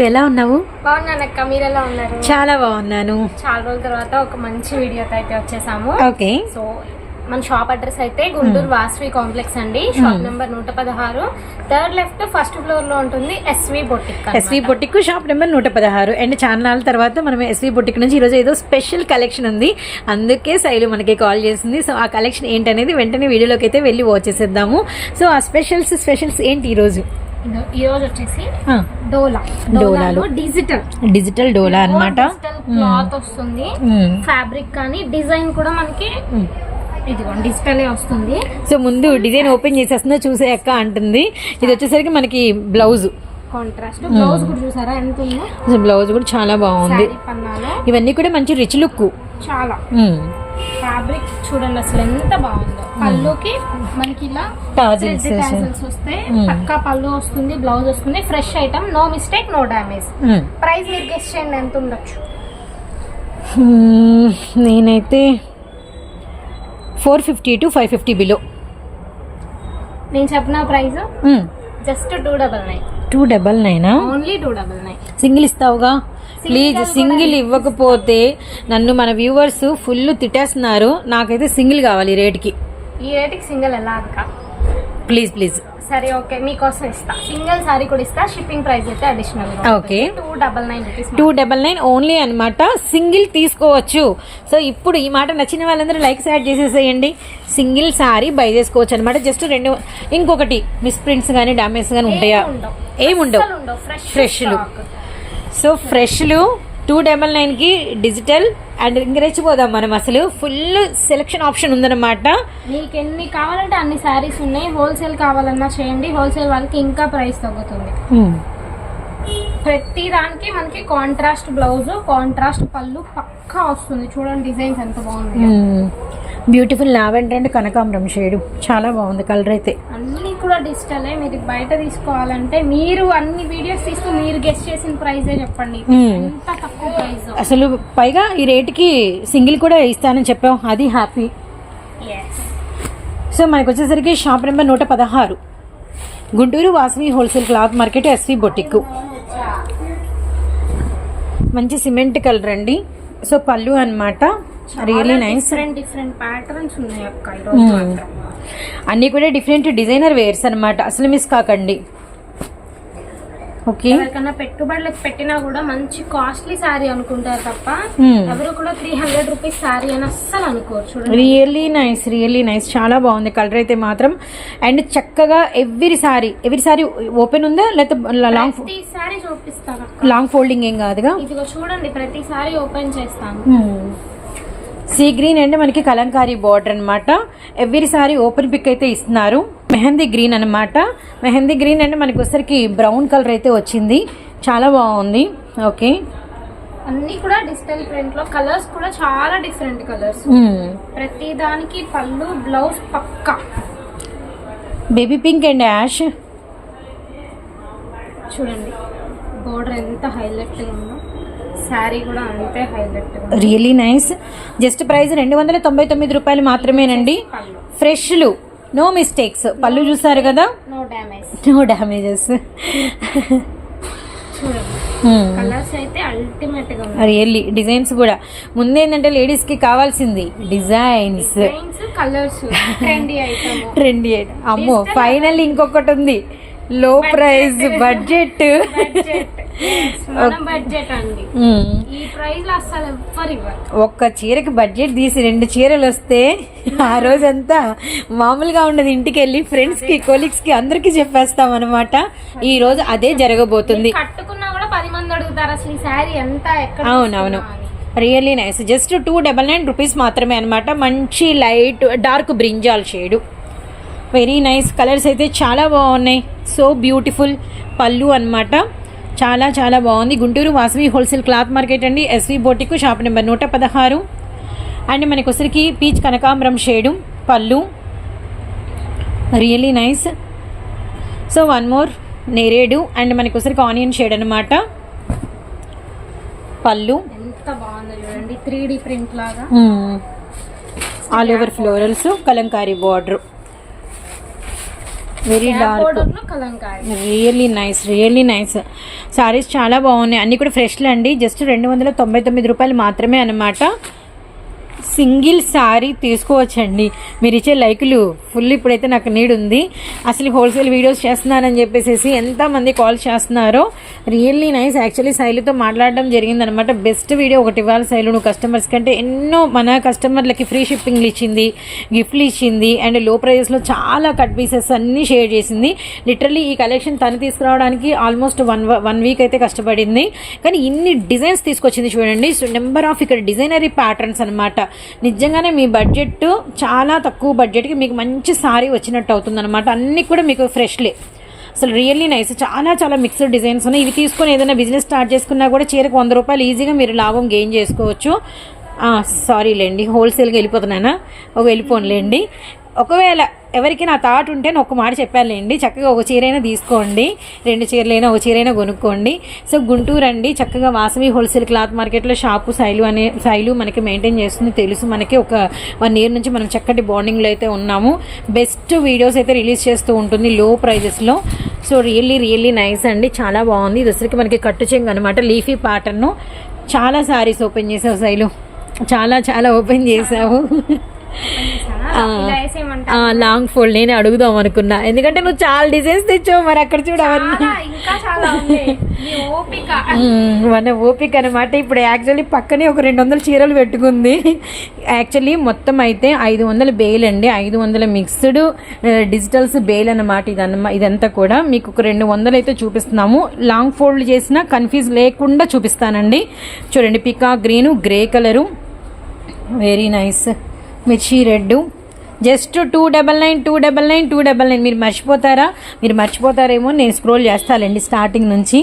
ఎలా ఉన్నావు? బాగున్నాను అక్క మీరు ఎలా ఉన్నారు? చాలా బాగున్నాను. చాలా రోజుల తర్వాత ఒక మంచి వీడియోతో అయితే వచ్చేసాము. ఓకే. సో మన షాప్ అడ్రస్ అయితే గుంటూరు వాసవి కాంప్లెక్స్ అండి. షాప్ నెంబర్ నూట పదహారు. థర్డ్ లెఫ్ట్ ఫస్ట్ ఫ్లోర్లో ఉంటుంది S V boutique S V boutique shop number నూట పదహారు. అండ్ చాలా తర్వాత మనం ఎస్వి బొటిక్ నుంచి ఈరోజు ఏదో స్పెషల్ కలెక్షన్ ఉంది. అందుకే శైలు మనకి కాల్ చేసింది. సో ఆ కలెక్షన్ ఏంటనేది వెంటనే వీడియోలోకి అయితే వెళ్ళి వచ్చేసేద్దాము సో ఆ స్పెషల్స్ స్పెషల్స్ ఏంటి ఈరోజు? ఈ రోజు వచ్చేసి డోలా. డోలాలు. డిజిటల్. డిజిటల్ డోలా అనమాట క్లాత్ వస్తుంది. ఫ్యాబ్రిక్ కానీ డిజైన్ కూడా మనకి ఇదిగోండి డిజిటలే వస్తుంది. సో ముందు డిజైన్ ఓపెన్ చేసేస్తుందో చూసే అక్క అంటుంది. ఇది వచ్చేసరికి మనకి బ్లౌజ్. కాంట్రాస్ట్ బ్లౌజ్ కూడా చూసారా? ఎంత ఉందో? బ్లౌజ్ కూడా చాలా బాగుంది. ఇవన్నీ కూడా మంచి రిచ్ లుక్ చాలా. ఫ్యాబ్రిక్ చూడండి అసలు ఎంత బాగుందో. పళ్ళుకి మనకి ఇలా వస్తే పక్కా పళ్ళు వస్తుంది బ్లౌజ్ వస్తుంది fresh item no mistake no damage price మీరు గెస్ట్ చేయండి ఎంత ఉండొచ్చు? నేనైతే four fifty to five fifty below నేను చెప్పిన price just two double nine two double నైనా only two double nine single ఇస్తావుగా? Please single ఇవ్వకపోతే నన్ను మన వ్యూవర్స్ ఫుల్ తిట్టేస్తున్నారు. నాకైతే సింగిల్ కావాలి ఈ రేట్కి. ఈ రేటుకి సింగిల్ ఎలా అక్క? Please please. సరే ఓకే. మీకోసం ఇస్తా. సింగిల్ సారీ కూడా ఇస్తా. షిప్పింగ్ ప్రైస్ అయితే additional okay. Two double nine two double nine only అనమాట సింగిల్ తీసుకోవచ్చు. సో ఇప్పుడు ఈ మాట నచ్చిన వాళ్ళందరూ లైక్స్ యాడ్ చేసేసేయండి. సింగిల్ సారీ బై చేసుకోవచ్చు అనమాట జస్ట్ రెండు ఇంకొకటి మిస్ ప్రింట్స్ కానీ డామేజ్ కానీ ఉంటాయా? ఏముండవు ఫ్రెష్ ఫ్రెష్లు సో ఫ్రెష్లు టూ డబల్ నైన్కి డిజిటల్ అండ్ ఇంక రెచ్చిపోదాం మనం అసలు. ఫుల్ సెలెక్షన్ ఆప్షన్ ఉందన్నమాట. మీకు ఎన్ని కావాలంటే అన్ని శారీస్ ఉన్నాయి. హోల్సేల్ కావాలన్నా చేయండి. హోల్సేల్ వాళ్ళకి ఇంకా ప్రైస్ తగ్గుతుంది. ప్రతి దానికి మనకి కాంట్రాస్ట్ బ్లౌజ్ కాంట్రాస్ట్ పళ్ళు పక్కా వస్తుంది. చూడండి డిజైన్స్ ఎంత బాగుంది బ్యూటిఫుల్ లావెండర్ అండ్ కనకాంబరం షేడ్. చాలా బాగుంది కలర్ అయితే. అన్ని కూడా డిజిటలే మీరు బయట తీసుకోవాలంటే మీరు అన్ని వీడియోస్ తీస్తూ మీరు గెస్ట్ చేసిన ప్రైజే చెప్పండి. Hmm. ఎంత తక్కువ ప్రైస్ అసలు పైగా ఈ రేట్కి సింగిల్ కూడా ఇస్తానని చెప్పాం అది హ్యాపీ సో మనకు వచ్చేసరికి షాప్ నెంబర్ నూట పదహారు. Guntur Vasavi wholesale cloth market S V boutique మంచి సిమెంట్ కలర్ అండి. సో పళ్ళు అన్నమాట. Really nice different different patterns ఉన్నాయి అక్క మాత్రం. అన్నీ కూడా డిఫరెంట్ డిజైనర్ వేర్స్ అన్నమాట. అసలు మిస్ కాకండి. ఎవరికన్నా పెట్టుబడులకు పెట్టినా కూడా మంచి కాస్ట్లీ శారీ అనుకుంటారు తప్ప. ఎవరు కూడా త్రీ హండ్రెడ్ రూపీస్ శారీ అని అస్సలు అనుకోరు చూడండి. రియల్లీ నైస్ రియల్లీ నైస్ చాలా బాగుంది. కలర్ అయితే మాత్రం. అండ్ చక్కగా every sari every sari open ఉందా? లేకపోతే లాంగ్ ప్రతి శారీ చూపిస్తాను. లాంగ్ ఫోల్డింగ్ ఏం కాదుగా? ఇదిగో చూడండి ప్రతిసారి ఓపెన్ చేస్తాను. సీ గ్రీన్ అండ్ మనకి కలంకారీ బార్డర్ అన్నమాట. ఎవ్రీ సారీ ఓపెన్ పిక్ అయితే ఇస్తున్నారు. మెహందీ గ్రీన్ అన్నమాట. మెహందీ గ్రీన్ అండ్ మనకి వచ్చరికి బ్రౌన్ కలర్ అయితే వచ్చింది. చాలా బాగుంది. ఓకే. అన్ని కూడా డిజిటల్ ప్రింట్లో కలర్స్ కూడా చాలా డిఫరెంట్ కలర్స్. ప్రతి దానికి పళ్ళు blouse Pakka. Baby pink and ash. చూడండి. బోర్డర్ ఎంత హైలైట్ ఉందో. శారీ కూడా అంతే highlight really nice. Just price రెండు వందల తొంభై తొమ్మిది రూపాయలు మాత్రమేనండి. ఫ్రెష్లు. నో మిస్టేక్స్ పళ్ళు చూసారు కదా? నో డ్యామేజ్ నో డ్యామేజెస్ చూడండి. కలర్స్ అయితే అల్టిమేట్గా ఉంది రియల్లీ డిజైన్స్ కూడా. ముందేంటంటే లేడీస్కి కావాల్సింది. Designs colours trendy item trendy అమ్మో ఫైనల్ ఇంకొకటి ఉంది. లో ప్రైస్ బడ్జెట్ బడ్జెట్ ఒక్క చీరకి బడ్జెట్ తీసి రెండు చీరలు వస్తే ఆ రోజంతా మామూలుగా ఉండదు ఇంటికి వెళ్ళి ఫ్రెండ్స్కి కొలీగ్స్కి అందరికి చెప్పేస్తాం అనమాట ఈ రోజు అదే జరగబోతుంది. కట్టుకున్నా కూడా పది మంది అడుగుతారు అసలు ఈ శారీ ఎంత ఎక్కడ అవునవును. Really nice just two double nine rupees మాత్రమే అనమాట మంచి light dark brinjal shade very nice colours అయితే చాలా బాగున్నాయి. సో బ్యూటిఫుల్ పళ్ళు అన్నమాట. చాలా చాలా బాగుంది. Guntur Vasavi wholesale cloth market అండి. S V boutique shop number నూట పదహారు. అండ్ మనకి వచ్చరికి పీచ్ కనకాంబరం షేడు పళ్ళు. Really nice so one more నేరేడు. అండ్ మనకి వచ్చరికి ఆనియన్ షేడ్ అనమాట పళ్ళు. ఎంత బాగుందో చూడండి. త్రీ డి ప్రింట్ లాగా. All over florals kalamkari border. Very dark really nice really nice saris చాలా బాగున్నాయి. అన్నీ కూడా ఫ్రెష్లు అండి. జస్ట్ రెండు వందల తొంభై తొమ్మిది రూపాయలు మాత్రమే అన్నమాట. సింగిల్ శారీ తీసుకోవచ్చండి. మీరు ఇచ్చే లైకులు ఫుల్ ఇప్పుడైతే నాకు నీడ్ ఉంది అసలు హోల్సేల్ వీడియోస్ చేస్తున్నానని చెప్పేసి ఎంతమంది కాల్ చేస్తున్నారో రియల్లీ నైస్. యాక్చువల్లీ శైలితో మాట్లాడడం జరిగిందనమాట. బెస్ట్ వీడియో ఒకటి ఇవ్వాలి శైలు నువ్వు కస్టమర్స్ కంటే. ఎన్నో మన కస్టమర్లకి ఫ్రీ షిప్పింగ్లు ఇచ్చింది గిఫ్ట్లు ఇచ్చింది అండ్లో ప్రైజెస్లో చాలా కట్ పీసెస్ అన్నీ షేర్ చేసింది. లిటరల్లీ ఈ కలెక్షన్ తను తీసుకురావడానికి ఆల్మోస్ట్ వన్ వన్ వీక్ అయితే కష్టపడింది. కానీ ఇన్ని డిజైన్స్ తీసుకొచ్చింది చూడండి. సో నెంబర్ ఆఫ్ ఇక్కడ డిజైనరీ ప్యాటర్న్స్ అనమాట నిజంగానే మీ బడ్జెట్ చాలా తక్కువ బడ్జెట్కి మీకు మంచి సారీ వచ్చినట్టు అవుతుంది అనమాట అన్నీ కూడా మీకు ఫ్రెష్లే. అసలు రియల్లీ నైస్. చాలా చాలా మిక్స్డ్ డిజైన్స్ ఉన్నాయి. ఇవి తీసుకొని ఏదైనా బిజినెస్ స్టార్ట్ చేసుకున్నా కూడా చీరకు వంద రూపాయలు ఈజీగా మీరు లాభం గెయిన్ చేసుకోవచ్చు. సారీ లేండి. హోల్సేల్గా వెళ్ళిపోతున్నానా? ఒక వెళ్ళిపోనులేండి ఒకవేళ ఎవరికి నా థాట్ ఉంటే నేను ఒక మాట చెప్పానులేండి. చక్కగా ఒక చీరైనా తీసుకోండి. రెండు చీరలైనా ఒక చీరైనా కొనుక్కోండి. సో గుంటూరు అండి. చక్కగా వాసవి హోల్సేల్ క్లాత్ మార్కెట్లో షాపు శైలు అనే శైలు మనకి మెయింటైన్ చేస్తుంది. తెలుసు మనకి ఒక వన్ ఇయర్ నుంచి మనం చక్కటి బాండింగ్లో అయితే ఉన్నాము. బెస్ట్ వీడియోస్ అయితే రిలీజ్ చేస్తూ ఉంటుంది లో ప్రైజెస్లో. సో రియల్లీ రియల్లీ నైస్ అండి. చాలా బాగుంది. దసరికి మనకి కట్టు చెంగు అనమాట లీఫీ ప్యాటర్ను. చాలా సారీస్ ఓపెన్ చేసావు శైలు. చాలా చాలా ఓపెన్ చేసావు. లాంగ్ ఫోల్డ్ నేను అడుగుదాం అనుకున్నా. ఎందుకంటే నువ్వు చాలా డిజైన్స్ తెచ్చావు మరి అక్కడ చూడు అవన్నీ. చాలా, ఇంకా చాలా ఉంది. నీ ఓపిక. మ్మ్, మన ఓపిక అనమాట ఇప్పుడు యాక్చువల్లీ పక్కనే ఒక రెండు వందల చీరలు పెట్టుకుంది. యాక్చువల్లీ మొత్తం అయితే ఐదు వందల బేల్ అండి. ఐదు వందల మిక్స్డ్ డిజిటల్స్ బేల్ అన్నమాట ఇదన్నమా ఇదంతా కూడా. మీకు ఒక రెండు వందలు అయితే చూపిస్తున్నాము. లాంగ్ ఫోల్డ్ చేసిన కన్ఫ్యూజ్ లేకుండా చూపిస్తానండి. చూడండి పికా green grey colour very nice మిర్చి red just two double nine two double nine two double nine. మీరు మర్చిపోతారా? మీరు మర్చిపోతారేమో? నేను స్క్రోల్ చేస్తానండి స్టార్టింగ్ నుంచి.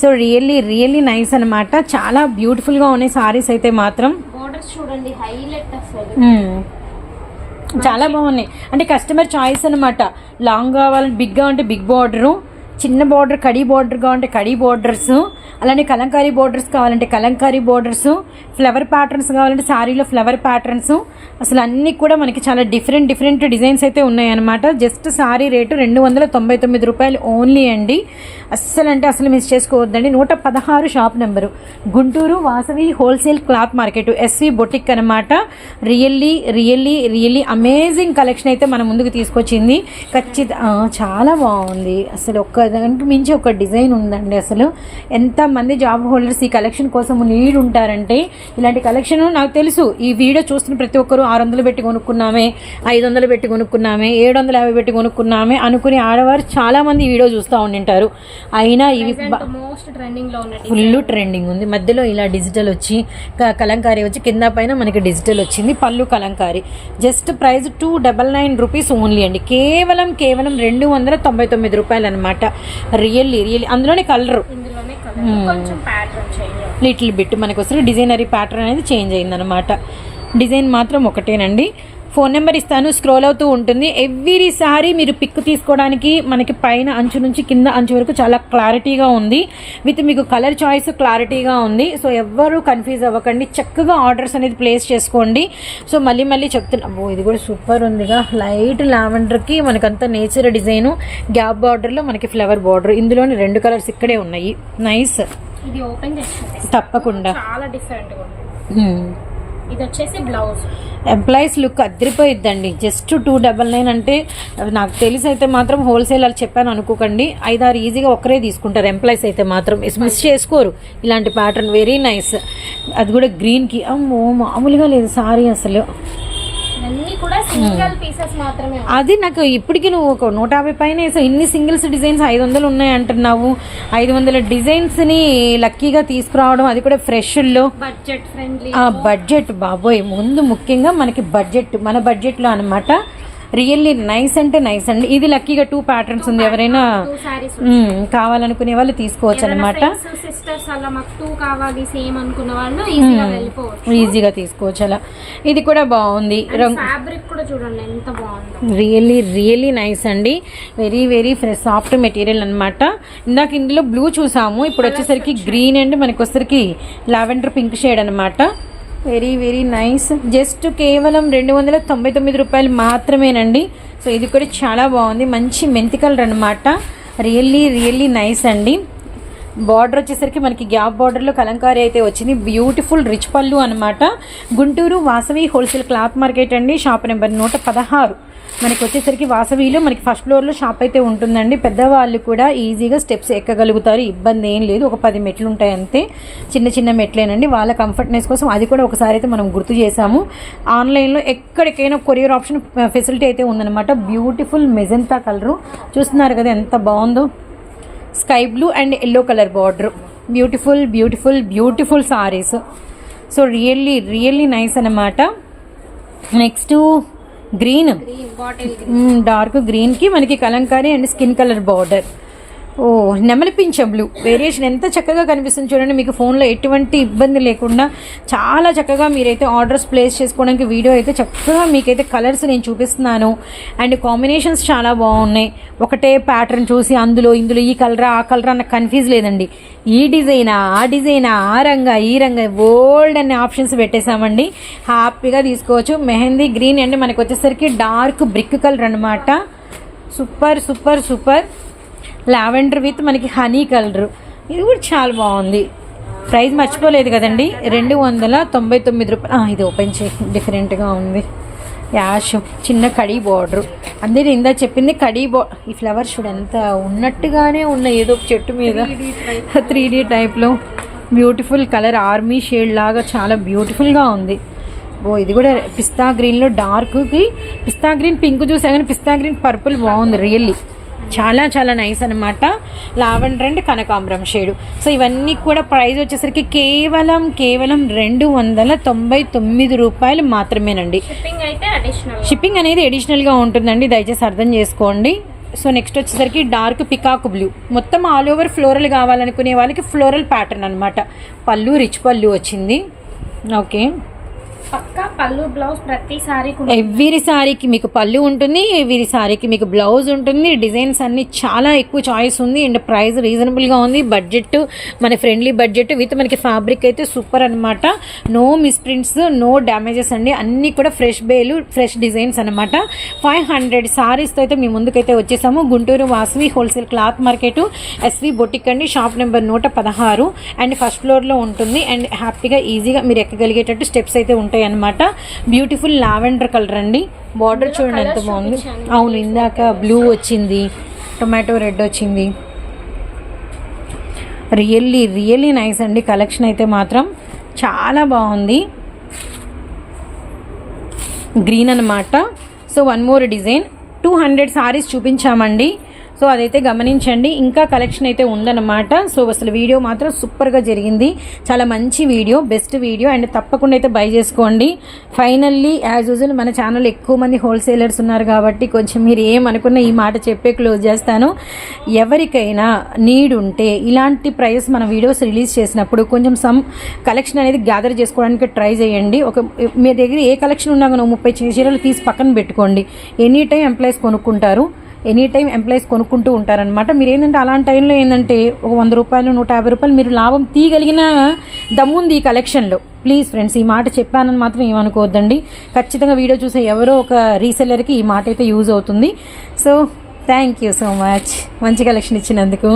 సో రియల్లీ రియల్లీ నైస్ అనమాట చాలా బ్యూటిఫుల్గా ఉన్నాయి సారీస్ అయితే మాత్రం. బోర్డర్స్ చూడండి హైలైట్. చాలా బాగున్నాయి. అంటే కస్టమర్ చాయిస్ అనమాట లాంగ్ కావాలంటే బిగ్గా ఉంటే బిగ్ బార్డరు. చిన్న బార్డర్ కడీ బార్డర్ కావాలంటే కడీ బార్డర్స్ అలానే కలంకారీ బార్డర్స్ కావాలంటే కలంకారీ బార్డర్స్ ఫ్లవర్ ప్యాటర్న్స్ కావాలంటే శారీలో ఫ్లవర్ ప్యాటర్న్స్ అసలు అన్నీ కూడా మనకి చాలా డిఫరెంట్ డిఫరెంట్ డిజైన్స్ అయితే ఉన్నాయన్నమాట. జస్ట్ శారీ రేటు రెండు వందల తొంభై తొమ్మిది రూపాయలు ఓన్లీ అండి. అస్సలు అంటే అసలు మిస్ చేసుకోవద్దండి. నూట పదహారు shop number Guntur Vasavi wholesale cloth market S V boutique అనమాట really really really amazing collection అయితే మన ముందుకు తీసుకొచ్చింది. ఖచ్చిత చాలా బాగుంది. అసలు ఒక్క దానికి మించి ఒక డిజైన్ ఉందండి అసలు. ఎంతమంది జాబ్ హోల్డర్స్ ఈ కలెక్షన్ కోసం నీడ్ ఉంటారంటే ఇలాంటి కలెక్షన్ నాకు తెలుసు. ఈ వీడియో చూస్తున్న ప్రతి ఒక్కరు ఆరు వందలు పెట్టి కొనుక్కున్నామే ఐదు వందలు పెట్టి కొనుక్కున్నామే ఏడు వందల యాభై పెట్టి కొనుక్కున్నామే అనుకునే ఆడవారు చాలా మంది ఈ వీడియో చూస్తూ ఉండింటారు. అయినా ఇవి మోస్ట్ ట్రెండింగ్లో ఉన్నది ఫుల్ ట్రెండింగ్ ఉంది. మధ్యలో ఇలా డిజిటల్ వచ్చి కలంకారీ వచ్చి కింద పైన మనకి డిజిటల్ వచ్చింది పళ్ళు kalamkari. Just price two double nine rupees only అండి. కేవలం కేవలం రెండు వందల తొంభై తొమ్మిది రూపాయలు అనమాట రియల్లీ రియల్లీ అందులోనే కలరు. లిటిల్ బిట్ మనకు డిజైనరీ ప్యాటర్న్ అనేది చేంజ్ అయిందనమాట డిజైన్ మాత్రం ఒకటేనండి. ఫోన్ నెంబర్ ఇస్తాను స్క్రోల్ అవుతూ ఉంటుంది. ఎవ్రీ సారీ మీరు పిక్ తీసుకోవడానికి మనకి పైన అంచు నుంచి కింద అంచు వరకు చాలా క్లారిటీగా ఉంది. విత్ మీకు కలర్ చాయిస్ క్లారిటీగా ఉంది. సో ఎవ్వరూ కన్ఫ్యూజ్ అవ్వకండి. చక్కగా ఆర్డర్స్ అనేది ప్లేస్ చేసుకోండి. సో మళ్ళీ మళ్ళీ చెప్తున్నా ఇది కూడా సూపర్ ఉందిగా. లైట్ లావెండర్కి మనకంతా నేచర్ డిజైను గ్యాప్ బార్డర్లో మనకి ఫ్లవర్ బార్డర్. ఇందులోని రెండు కలర్స్ ఇక్కడే ఉన్నాయి. నైస్. ఇది ఓపెన్ చేసి చూపిస్తాను. తప్పకుండా. చాలా డిఫరెంట్గా ఉంది. హ్మ్. ఇది వచ్చేసి బ్లౌజ్. ఎంప్లాయీస్ లుక్ అదిరిపోయిద్దండి. జస్ట్ టూ డబల్ నైన్ అంటే నాకు తెలిసి అయితే మాత్రం హోల్సేల్ అలా చెప్పాను అనుకోకండి. ఐదారు ఈజీగా ఒక్కరే తీసుకుంటారు ఎంప్లాయీస్ అయితే మాత్రం. మిస్ చేసుకోరు. ఇలాంటి ప్యాటర్న్ వెరీ నైస్ అది కూడా గ్రీన్కి అమ్మో మామూలుగా లేదు సారీ అసలు. కూడా సింగిల్ పీసెస్ మాత్రమే అది నాకు ఇప్పటికీ నువ్వు ఒక నూట యాభై పైన వేసావు. ఇన్ని సింగిల్స్ డిజైన్స్ ఐదు వందలు ఉన్నాయి అంటున్నావు ఐదు వందల డిజైన్స్ని లక్కీగా తీసుకురావడం అది కూడా ఫ్రెష్లో బడ్జెట్ ఫ్రెండ్లీ. ఆ బడ్జెట్ బాబోయ్. ముందు ముఖ్యంగా మనకి బడ్జెట్ మన బడ్జెట్లో అనమాట రియల్లీ నైస్ అంటే నైస్ అండి. ఇది లక్కీగా టూ ప్యాటర్న్స్ ఉంది. ఎవరైనా కావాలనుకునే వాళ్ళు తీసుకోవచ్చు అనమాట సిస్టర్స్ అలా మాకు టూ కావాలి సేమ్ అనుకున్న వాళ్ళు ఈజీగా వెళ్ళిపోవచ్చు. ఈజీగా తీసుకోవచ్చు అలా. ఇది కూడా బాగుంది. ఫ్యాబ్రిక్ కూడా చూడండి ఎంత బాగుందో. రియల్లీ రియల్లీ నైస్ అండి. Very very fresh soft material అన్నమాట. ఇందాక ఇందులో బ్లూ చూసాము. ఇప్పుడు వచ్చేసరికి గ్రీన్ అండ్ మనకి వచ్చేసరికి లావెండర్ పింక్ షేడ్ అనమాట వెరీ వెరీ నైస్ జస్ట్ కేవలం రెండు వందల తొంభై తొమ్మిది రూపాయలు మాత్రమేనండి. సో ఇది కూడా చాలా బాగుంది. మంచి మెంతి కలర్ అనమాట రియల్లీ రియల్లీ నైస్ అండి. బార్డర్ వచ్చేసరికి మనకి గ్యాప్ బార్డర్లో కలంకారీ అయితే వచ్చింది. బ్యూటిఫుల్ రిచ్ పళ్ళు అనమాట Guntur Vasavi wholesale cloth market అండి. షాప్ నెంబర్ నూట పదహారు. మనకి వచ్చేసరికి వాసవిలో మనకి ఫస్ట్ ఫ్లోర్లో షాప్ అయితే ఉంటుందండి. పెద్దవాళ్ళు కూడా ఈజీగా స్టెప్స్ ఎక్కగలుగుతారు. ఇబ్బంది ఏం లేదు. ఒక పది మెట్లు ఉంటాయి అంతే. చిన్న చిన్న మెట్లేనండి. వాళ్ళ కంఫర్ట్నెస్ కోసం అది కూడా ఒకసారి అయితే మనం గుర్తు చేసాము ఆన్లైన్లో ఎక్కడికైనా కొరియర్ ఆప్షన్ ఫెసిలిటీ అయితే ఉందన్నమాట. Beautiful magenta colour. చూస్తున్నారు కదా ఎంత బాగుందో. Sky blue and yellow colour border. Beautiful beautiful beautiful saris so really really nice అనమాట నెక్స్ట్ గ్రీన్ డార్క్ గ్రీన్కి మనకి kalamkari and skin colour border. ఓ నెమలి పింఛం బ్లూ. వేరియేషన్ ఎంత చక్కగా కనిపిస్తుంది చూడండి. మీకు ఫోన్లో ఎటువంటి ఇబ్బంది లేకుండా చాలా చక్కగా మీరైతే ఆర్డర్స్ ప్లేస్ చేసుకోవడానికి వీడియో అయితే చక్కగా మీకైతే కలర్స్ నేను చూపిస్తున్నాను. అండ్ కాంబినేషన్స్ చాలా బాగున్నాయి. ఒకటే ప్యాటర్న్ చూసి అందులో ఇందులో ఈ కలరా ఆ కలరా అన్న కన్ఫ్యూజ్ లేదండి. ఈ డిజైనా ఆ డిజైనా ఆ రంగా ఈ రంగా ఓల్డ్ అనే ఆప్షన్స్ పెట్టేశామండి. హ్యాపీగా తీసుకోవచ్చు. Mehndi green and. మనకు వచ్చేసరికి డార్క్ బ్రిక్ కలర్ అనమాట super super super. Lavender with మనకి హనీ కలర్. ఇది కూడా చాలా బాగుంది. ప్రైస్ మర్చిపోలేదు కదండి. రెండు వందల తొంభై తొమ్మిది రూపాయలు ఇది ఓపెన్ చేయి డిఫరెంట్గా ఉంది. యాష్ చిన్న కడీ బార్డర్. అందరూ ఇందా చెప్పింది కడీ బా ఈ ఫ్లవర్ చూడు ఎంత ఉన్నట్టుగానే ఉన్న ఏదో ఒక చెట్టు మీద. త్రీ డీ టైప్లో బ్యూటిఫుల్ కలర్ ఆర్మీ షేడ్ లాగా చాలా బ్యూటిఫుల్గా ఉంది. ఓ ఇది కూడా పిస్తా గ్రీన్లో డార్క్కి పిస్తా గ్రీన్ పింక్ చూసా కానీ పిస్తా గ్రీన్ పర్పుల్ బాగుంది రియల్లీ. చాలా చాలా నైస్ అనమాట లావెండర్ అండ్ కనకాంబరం షేడు సో ఇవన్నీ కూడా ప్రైస్ వచ్చేసరికి కేవలం కేవలం రెండు వందల తొంభై తొమ్మిది రూపాయలు మాత్రమేనండి. షిప్పింగ్ అయితే అడిషనల్ షిప్పింగ్ అనేది అడిషనల్గా ఉంటుందండి. దయచేసి అర్థం చేసుకోండి. సో నెక్స్ట్ వచ్చేసరికి డార్క్ పికాక్ బ్లూ మొత్తం ఆల్ ఓవర్ ఫ్లోరల్ కావాలనుకునే వాళ్ళకి ఫ్లోరల్ ప్యాటర్న్ అనమాట పళ్ళు రిచ్ పళ్ళు వచ్చింది. ఓకే పక్కా పళ్ళు బ్లౌజ్ ప్రతి సారీ ఎవ్రీ సారీకి మీకు పళ్ళు ఉంటుంది ఎవ్రీ సారీకి మీకు బ్లౌజ్ ఉంటుంది. డిజైన్స్ అన్ని చాలా ఎక్కువ చాయిస్ ఉంది. అండ్ ప్రైస్ రీజనబుల్గా ఉంది. బడ్జెట్ మన ఫ్రెండ్లీ బడ్జెట్ విత్ మనకి ఫ్యాబ్రిక్ అయితే సూపర్ అనమాట నో మిస్ప్రింట్స్ నో డ్యామేజెస్ అండి. అన్నీ కూడా ఫ్రెష్ బేలు ఫ్రెష్ డిజైన్స్ అనమాట ఫైవ్ హండ్రెడ్ సారీస్తో అయితే మీ ముందుకైతే వచ్చేసాము. Guntur Vasavi wholesale cloth market S V boutique అండి. షాప్ నెంబర్ నూట పదహారు. అండ్ ఫస్ట్ ఫ్లోర్లో ఉంటుంది. అండ్ హ్యాపీగా ఈజీగా మీరు ఎక్కగలిగేటట్టు స్టెప్స్ అయితే ఉంటాయి అనమాట బ్యూటిఫుల్ లావెండర్ కలర్ అండి. బార్డర్ చూడండి ఎంత బాగుంది. అవును ఇందాక బ్లూ వచ్చింది టొమాటో రెడ్ వచ్చింది. రియల్లీ రియల్లీ నైస్ అండి కలెక్షన్ అయితే మాత్రం. చాలా బాగుంది. గ్రీన్ అనమాట so one more design two hundred saris చూపించామండి. So అదైతే గమనించండి. ఇంకా కలెక్షన్ అయితే ఉందన్నమాట. సో అసలు వీడియో మాత్రం సూపర్గా జరిగింది. చాలా మంచి వీడియో బెస్ట్ వీడియో. అండ్ తప్పకుండా అయితే బై చేసుకోండి. ఫైనల్లీ యాజ్ యూజువల్ మన ఛానల్ ఎక్కువ మంది హోల్సేలర్స్ ఉన్నారు కాబట్టి కొంచెం మీరు ఏమనుకున్న ఈ మాట చెప్పే క్లోజ్ చేస్తాను. ఎవరికైనా నీడ్ ఉంటే ఇలాంటి ప్రైస్ మన వీడియోస్ రిలీజ్ చేసినప్పుడు కొంచెం సమ్ కలెక్షన్ అనేది గ్యాదర్ చేసుకోవడానికి ట్రై చేయండి. ఒక మీ దగ్గర ఏ కలెక్షన్ ఉన్నా కానీ ముప్పై చీరలు తీసి పక్కన పెట్టుకోండి. ఎనీ టైం ఎంప్లాయీస్ కొనుక్కుంటారు. ఎనీ టైం ఎంప్లాయీస్ కొనుక్కుంటూ ఉంటారనమాట మీరు ఏంటంటే అలాంటి టైంలో ఏంటంటే ఒక వంద రూపాయలు నూట యాభై రూపాయలు మీరు లాభం తీయగలిగిన దమ్ముంది ఈ కలెక్షన్లో ప్లీజ్ ఫ్రెండ్స్ ఈ మాట చెప్పానని మాత్రం ఏమనుకోవద్దండి. ఖచ్చితంగా వీడియో చూసే ఎవరో ఒక రీసెల్లర్కి ఈ మాట అయితే యూజ్ అవుతుంది. So thank you so much మంచి కలెక్షన్ ఇచ్చినందుకు.